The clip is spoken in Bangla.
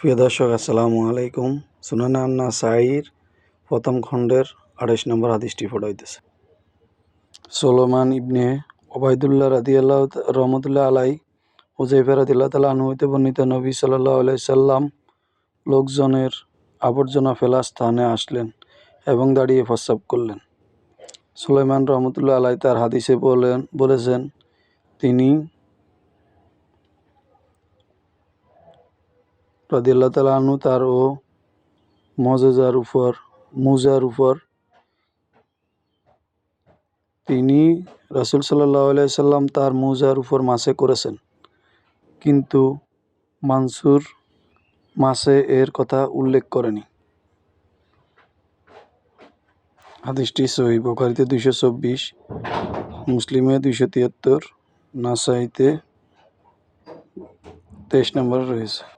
প্রিয় দর্শক, আসসালামু আলাইকুম। সুনানা আন্না সাইর প্রথম খণ্ডের আঠাইশ নম্বর হাদিসটি ফোটাইতেছে সোলোমান ইবনে ওবায়দুল্লাহ রাদিয়াল্লাহ রহমতুল্লাহ আলাই হুজাইফা রাদিল্লাহ তালা আনু হইতে বর্ণিত নবী সাল্লাহ আলাই সাল্লাম লোকজনের আবর্জনা ফেলা স্থানে আসলেন এবং দাঁড়িয়ে প্রস্রাব করলেন। সুলাইমান রহমতুল্লাহ আলাই তার হাদিসে বলেন, বলেছেন, তিনি রাদিয়াল্লাহ তালা আনু তার ও মজেজার উপর, মুজার উপর তিনি রাসুল সাল্লাহ সাল্লাম তার মুজার উপর মাসে করেছেন। কিন্তু মানসুর মাসে এর কথা উল্লেখ করেনি। হাদিসটি সহি বোখারিতে দুইশো চব্বিশ, মুসলিমে দুইশো তিয়াত্তর, নাসাইতে তেইশ নম্বর রয়েছে।